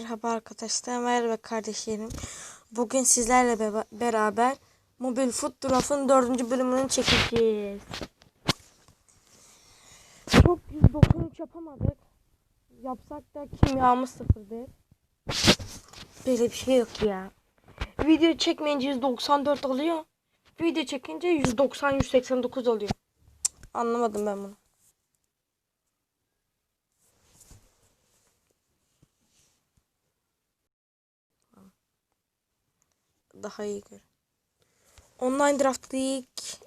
Merhaba arkadaşlar, merhaba kardeşlerim. Bugün sizlerle beba- beraber Mobil Food Draft'ın dördüncü bölümünü çekeceğiz. Çok 193 yapamadık. Yapsak da kimyamız sıfırdır. Böyle bir şey yok ya. Video çekmeyince 194 oluyor. Video çekince 190-189 oluyor. Anlamadım ben bunu. Daha iyi gör. Online draft ilk.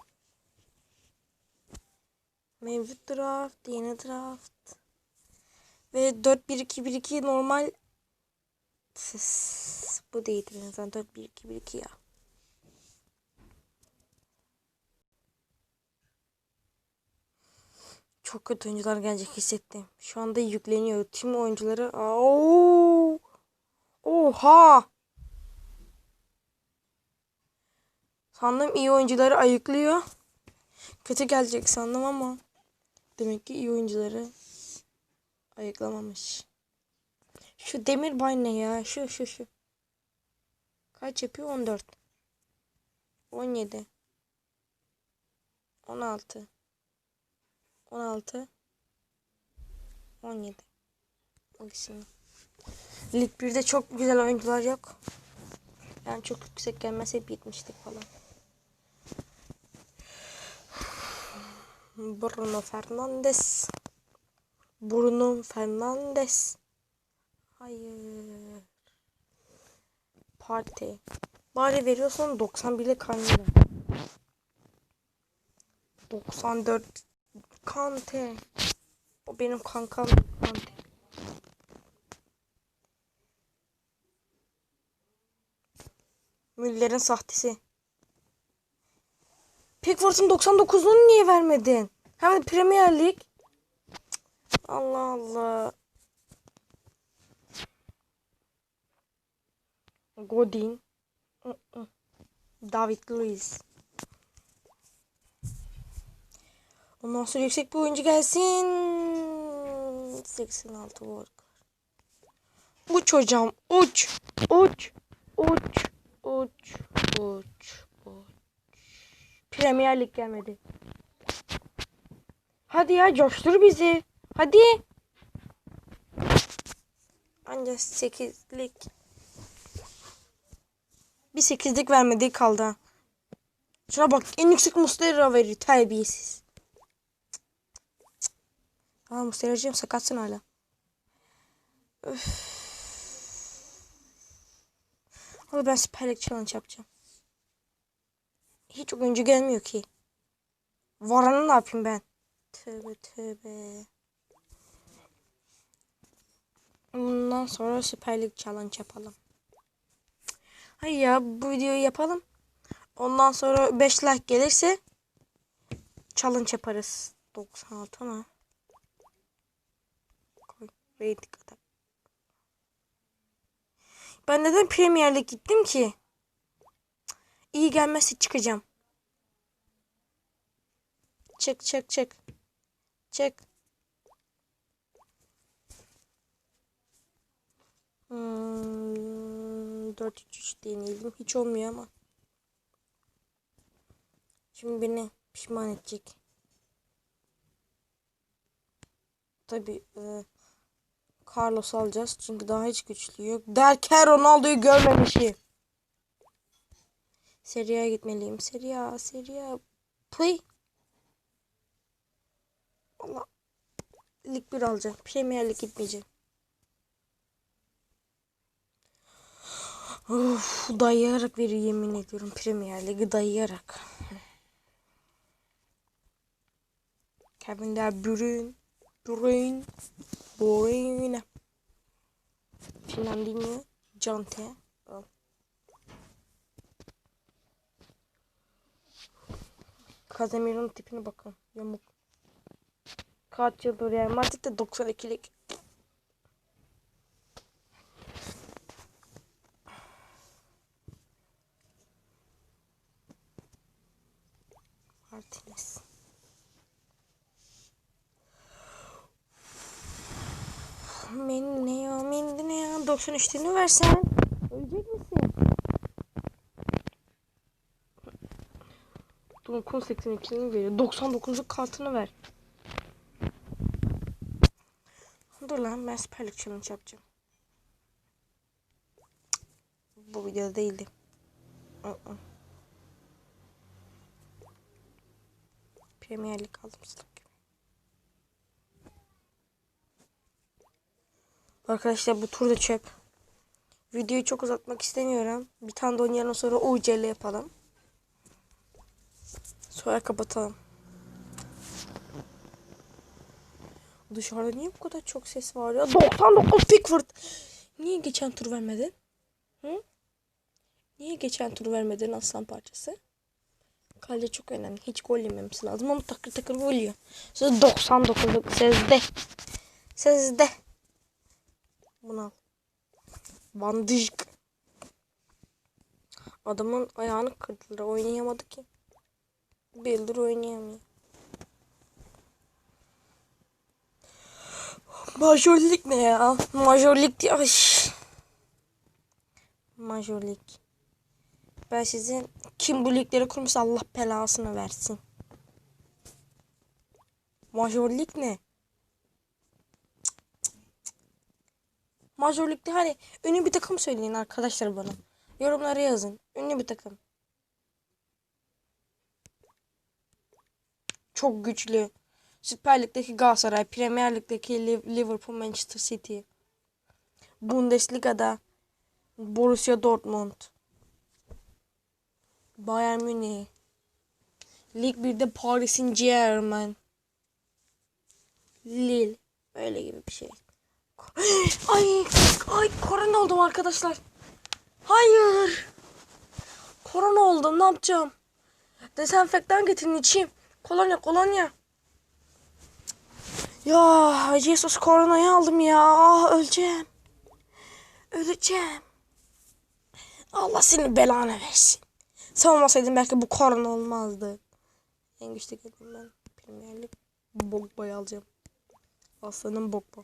Mevcut draft, yeni draft. Ve 4-1-2-1-2 normal Tıs, bu değildir en azından 4-1-2-1-2 ya. Çok kötü oyuncular gelecek hissettim. Şu anda yükleniyor. Tüm oyuncuları. Oo! Oha! Sandım iyi oyuncuları ayıklıyor. Kötü gelecek sandım ama demek ki iyi oyuncuları ayıklamamış. Şu demir bay ne ya? Şu şu şu. Kaç yapıyor? 14. 17. 16. 16. 17. O ikisini. Lig 1'de çok güzel oyuncular yok. Yani çok yüksek gelmez hep 70'lik falan. Bruno Fernandes. Bruno Fernandes. Hayır. Parti. Bari veriyorsan 91'e Kanye. 94 Kante. O benim kankam Kante. Müller'in sahtesi. Pickford'un 99'unu niye vermedin? Hem de Premier Lig. Allah Allah. Godin. David Luiz. Ondan sonra yüksek bir oyuncu gelsin. 86 Volker. Uç hocam. Uç. Uç. Uç. Uç. Uç. Uç. Premier Lig gelmedi. Hadi ya coştur bizi. Hadi. Ancak 8'lik. Bir 8'lik vermediği kaldı. Şuna bak en yüksek Muslera veriyor terbiyesiz. Aa Muslera'cığım sakatsın hala. Öf. Abi ben Lig Challenge yapacağım. Hiç oyuncu gelmiyor ki. Varan'ı ne yapayım ben? Tövbe tövbe. Bundan sonra Süper Lig Challenge yapalım. Hayır ya bu videoyu yapalım. Ondan sonra 5 like gelirse challenge yaparız. 96 ama. Koy. Rating atak. Ben neden Premier Lig gittim ki? İyi gelmezse çıkacağım. Çık çık çık. Çık. Hmm, 4-3-3 deneyelim. Hiç olmuyor ama. Şimdi beni pişman edecek. Tabii e, Carlos alacağız. Çünkü daha hiç güçlü yok. Derken Ronaldo'yu görmemişim. Serie A'ya gitmeliyim. Serie A, Serie A. Pıy. Allah. Lig 1 alacağım. Premier Lig gitmeyeceğim. Of, dayayarak veriyor yemin ediyorum Premier Lig'i dayayarak. Kevin De Bruyne, Bruyne, Bruyne. Fernandinho, Conte. Casemiro'nun tipine bakın. Yamuk. Kaç yıldır Real Madrid'de 92'lik. Martinez. Mineo, Mineo, 93'lüğünü versen. Ölecek misin? Dunkun 82'ni veriyor. 99'luk kartını ver. Dur lan ben Süper Lig challenge yapacağım. Bu videoda değildi. Hı-hı. Premier Lig aldım salak. Arkadaşlar bu tur da çöp. Videoyu çok uzatmak istemiyorum. Bir tane de oynayalım sonra UCL yapalım. Sonra kapatalım. Dışarıda niye bu kadar çok ses var ya? 99 Pickford. Niye geçen tur vermedin? Hı? Niye geçen tur vermedin aslan parçası? Kaleci çok önemli. Hiç gol yememesi lazım ama takır takır gol yiyor. Siz 99'luk sezde. Sezde. Bunu al. Van Dijk. Adamın ayağını kırdılar. Oynayamadı ki. Bir yıldır oynayamıyor. Majörlük ne ya? Majörlük diye. Ay. Majörlük. Ben sizin kim bu ligleri kurmuş Allah belasını versin. Majörlük ne? Majörlükte hani ünlü bir takım söyleyin arkadaşlar bana. Yorumlara yazın. Ünlü bir takım. Çok güçlü. Süper Lig'deki Galatasaray, Premier Lig'deki Liv- Liverpool, Manchester City. Bundesliga'da Borussia Dortmund. Bayern Münih. Lig 1'de Paris Saint Germain. Lille. Öyle gibi bir şey. Ay, ay korona oldum arkadaşlar. Hayır. Korona oldum ne yapacağım? Dezenfektan getirin içeyim. Kolonya kolonya. Ya Jesus koronayı aldım ya. Ah, öleceğim. Öleceğim. Allah senin belanı versin. Sen olmasaydın belki bu korona olmazdı. En güçlü geldim ben. Premier Lig. Bogba'yı alacağım. Aslanım Bogba.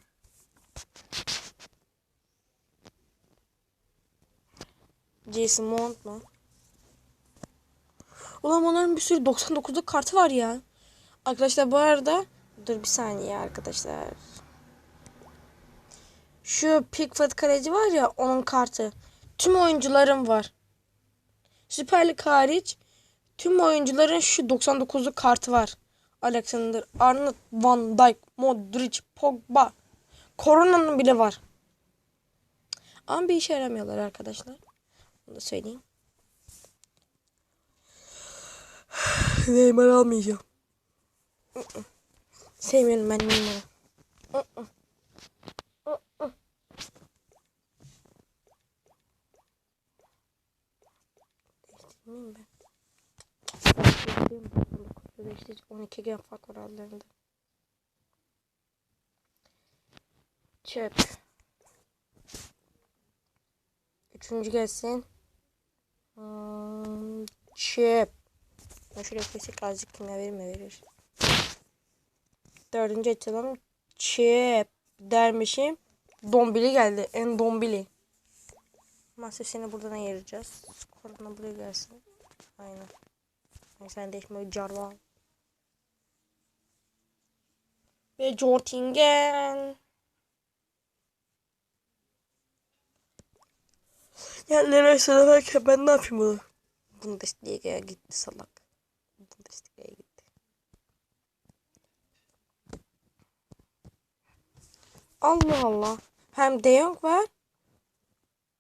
Jason Mount mu? Ulan onların bir sürü 99'luk kartı var ya. Arkadaşlar bu arada dur bir saniye arkadaşlar. Şu Pickford kaleci var ya onun kartı. Tüm oyuncuların var. Süper Lig hariç tüm oyuncuların şu 99'luk kartı var. Alexander Arnold, Van Dijk, Modric, Pogba. Korona'nın bile var. Ama bir işe yaramıyorlar arkadaşlar. Bunu da söyleyeyim. Neymar almayacağım. Sevmiyorum ben Neymar'ı. Değiştirmeyeyim ben. Değiştireyim. 99'da değiştirecek 12 gen fark var aralarında. Çöp. Üçüncü gelsin. Hmm, çöp. Ben şuraya koysak azıcık kimya verir mi? Verir. Dördüncü açalım. Çöp dermişim. Dombili geldi. En dombili. Masa seni buradan ayıracağız. Korona buraya gelsin. Aynen. Yani sen değişme carva. Ve Jortingen. Ya Leroy söylerken ben ne yapayım bunu? Bundesliga'ya gitti salak. Bundesliga'ya gitti. Allah Allah. Hem De Jong var.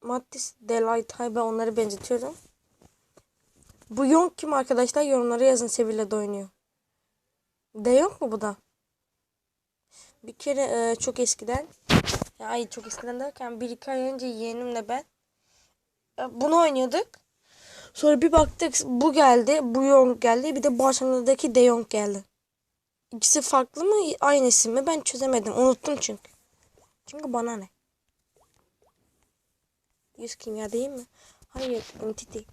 Mattis, Delight, ben onları benzetiyorum. Bu Jong kim arkadaşlar? Yorumlara yazın Sevilla'da oynuyor. De Jong mu bu da? Bir kere e, çok eskiden ay çok eskiden derken bir iki ay önce yeğenimle ben e, bunu oynuyorduk. Sonra bir baktık bu geldi, bu Jong geldi. Bir de Barcelona'daki De Jong geldi. İkisi farklı mı, aynı isim mi? Ben çözemedim. Unuttum çünkü. Çünkü bana ne? Yüz kimya değil mi? Hayır Ümit değil.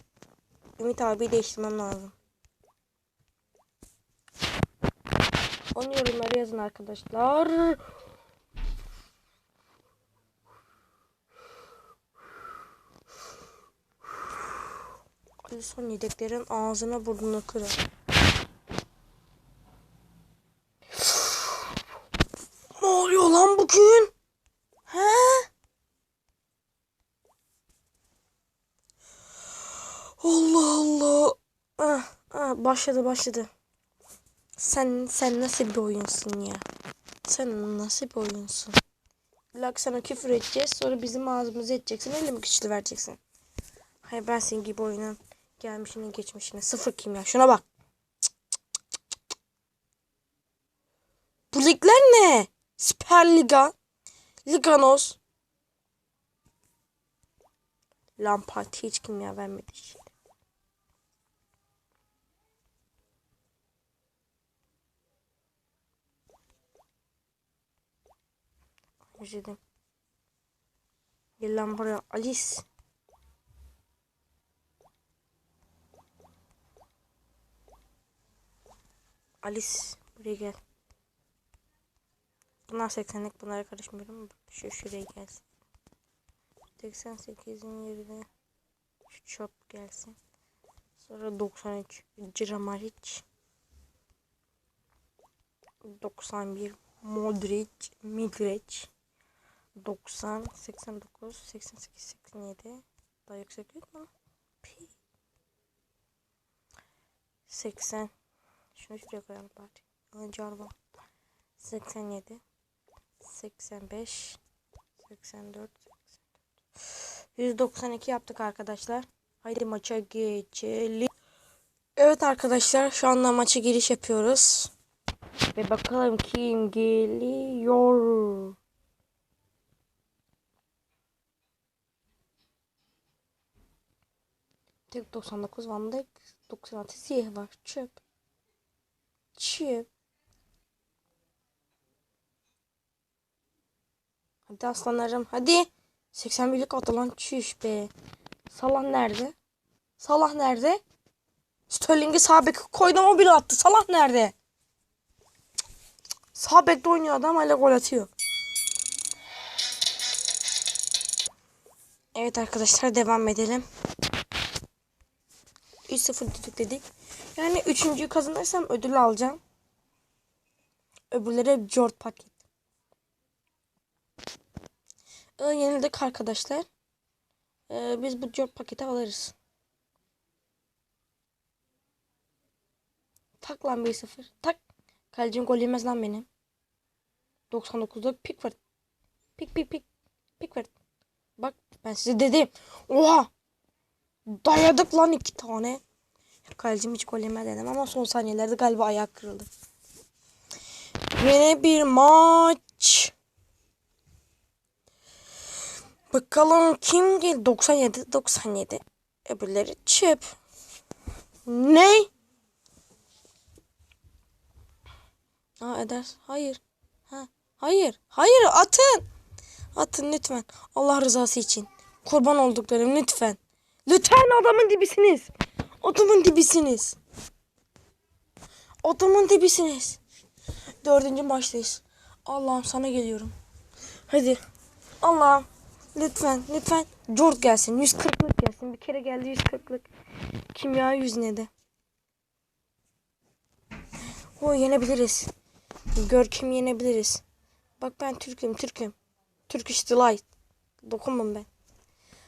Ümit abi değiştirmem lazım. Onu yorumlara yazın arkadaşlar. Son yedeklerin ağzına burnunu kırar. Başladı başladı. Sen sen nasıl bir oyunsun ya? Sen nasıl bir oyunsun? Lak sana küfür edeceğiz sonra bizim ağzımızı edeceksin öyle mi güçlü vereceksin? Hayır ben senin gibi oyunun gelmişine geçmişine sıfır kimya şuna bak. Bu ligler ne? Süper Liga, Liganos. Lampard hiç kimya vermedi işte. Özledim. Gel lan buraya Alice. Alice buraya gel. Bunlar 80'lik bunlara karışmıyorum. Şu şuraya gelsin. 88'in yerine şu çöp gelsin. Sonra 93 Cramaric 91 Modric Midric 90 89 88 87 daha yüksek yok mu? Pi. 80 şunu şuraya koyalım bari. Önce araba 87 85 84 192 yaptık arkadaşlar. Haydi maça geçelim. Evet arkadaşlar şu anda maça giriş yapıyoruz. Ve bakalım kim geliyor. Tek 99 Van Dijk 96 Ziyeh var. Çöp. Çöp. Hadi aslanlarım hadi. 81'lik atı lan çüş be. Salah nerede? Salah nerede? Sterling'i sağ koydum o bile attı. Salah nerede? Bekte oynuyor adam hala gol atıyor. Evet arkadaşlar devam edelim. 3-0 dedik dedik. Yani üçüncüyü kazanırsam ödül alacağım. Öbürleri Jord paket. Ee, yenildik arkadaşlar. Ee, biz bu Jord paketi alırız. Tak lan 1-0. Tak. Kalecim gol yemez lan benim. 99'da Pickford. Pick pick pick. Pickford. Bak ben size dedim. Oha. Dayadık lan iki tane. Kalecim hiç gol yemez dedim ama son saniyelerde galiba ayak kırıldı. Yine bir maç. Bakalım kim geldi? 97 97. Öbürleri çöp. Ne? Aa Eder. Hayır. Ha. Hayır. Hayır atın. Atın lütfen. Allah rızası için. Kurban olduklarım lütfen. Lütfen adamın dibisiniz. Adamın dibisiniz. Adamın dibisiniz. Dördüncü maçtayız. Allah'ım sana geliyorum. Hadi. Allah'ım. Lütfen. Lütfen. Jord gelsin. 140'lık gelsin. Bir kere geldi 140'lık. Kimya yüzüne de. O yenebiliriz. Görkem yenebiliriz. Bak ben Türk'üm Türk'üm. Turkish Delight. Dokunmam ben.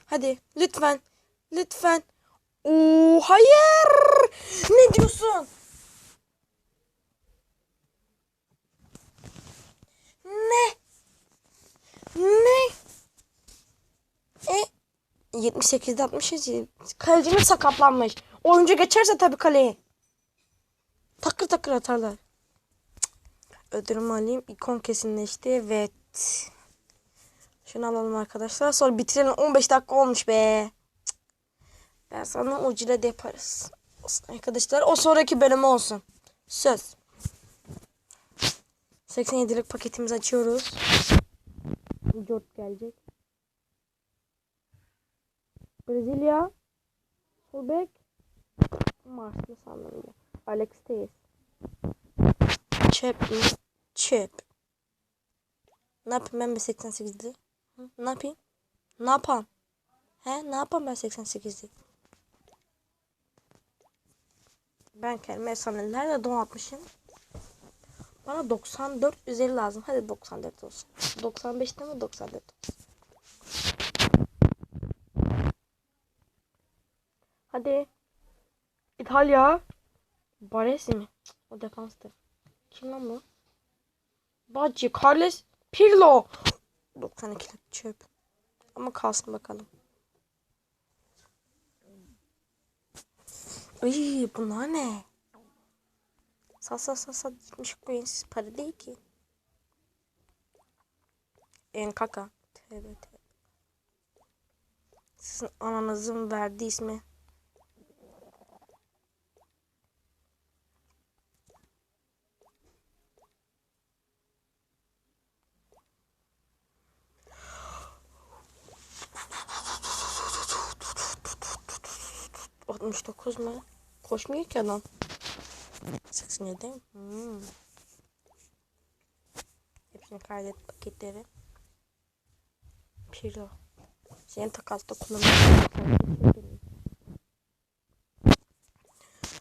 Hadi lütfen. Lütfen. Oo hayır. Ne diyorsun? Ne? Ne? E 78'de 60'ız. Kalecimiz sakatlanmış. Oyuncu geçerse tabii kaleye. Takır takır atarlar. Ödülümü alayım. İkon kesinleşti. Evet. Şunu alalım arkadaşlar. Sonra bitirelim. 15 dakika olmuş be. Ben sana ucuyla da yaparız. Arkadaşlar. O sonraki bölümü olsun. Söz. 87'lik paketimizi açıyoruz. Jort gelecek. Brezilya. Sol bek. Marslı sandım ya. Alex. Çöp mi? Çöp. Ne yapayım ben 88'de? Hı? Ne yapayım? Ne yapam? He? Ne yapam ben 88'de? Ben kendime efsanelerle don atmışım. Bana 94 üzeri lazım. Hadi 94 olsun. 95 değil mi? 94 olsun. Hadi. İtalya. Baresi mi? O defanstır. Kim lan bu? Bacı, Carles, Pirlo. 92'lik çöp. Ama kalsın bakalım. Ay bunlar ne? Sat sat sat sat gitmiş coinsiz para değil ki. En kaka. Tövbe tövbe. Sizin ananızın verdiği ismi. Altmış dokuz mu? Koşmuyor ki adam. 87. Hmm. Hepsini kaydet paketleri. Pirlo. Senin takasta kullanıyorum.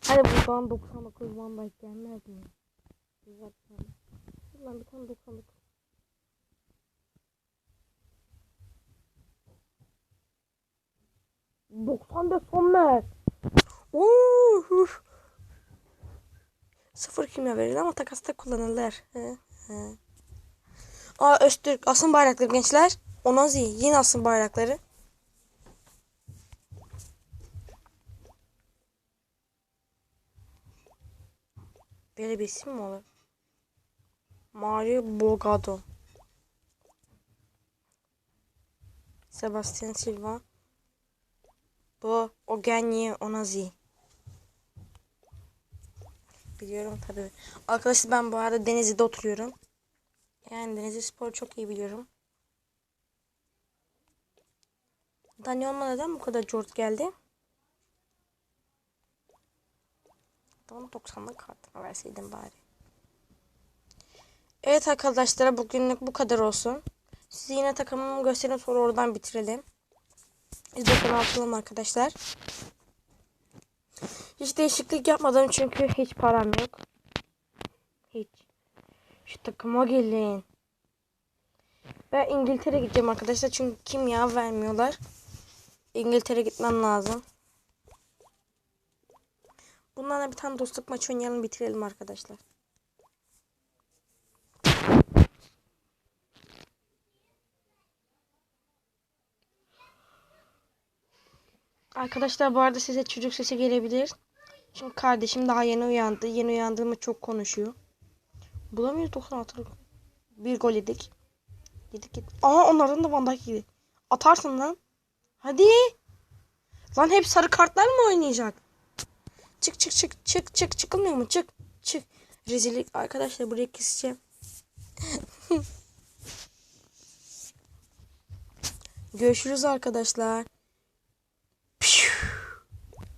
Hadi buradan 99 Van Dijk gelmez mi? Güzel bir tane. Buradan bir tane 99. Doksan da Sommer. Uuuu. Sıfır kimya verir ama takasta kullanırlar. He, he. Aa Öztürk asın bayrakları gençler. Onazi yine asın bayrakları. Böyle bir isim mi olur? Mario Bogado. Sebastian Silva. Bu Ogenye Onazi. Biliyorum tabii. Arkadaşlar ben bu arada Denizli'de oturuyorum. Yani Denizli Spor çok iyi biliyorum. Dani olma neden bu kadar George geldi? Tamam 90'lık kartını verseydim bari. Evet arkadaşlar bugünlük bu kadar olsun. Size yine takımımı göstereyim sonra oradan bitirelim. Biz bakın atalım arkadaşlar. Hiç değişiklik yapmadım çünkü hiç param yok. Hiç. Şu takıma gelin. Ben İngiltere gideceğim arkadaşlar çünkü kimya vermiyorlar. İngiltere gitmem lazım. Bunlarla bir tane dostluk maçı oynayalım bitirelim arkadaşlar. Arkadaşlar bu arada size çocuk sesi gelebilir. Çünkü kardeşim daha yeni uyandı. Yeni uyandığımı çok konuşuyor. Bulamıyoruz 96'lık. Bir gol yedik. Yedik yedik. Aa onlardan da Van Dijk. Atarsın lan. Hadi. Lan hep sarı kartlar mı oynayacak? Çık çık çık çık çık çıkılmıyor mu? Çık çık. Rezillik arkadaşlar burayı keseceğim. Görüşürüz arkadaşlar.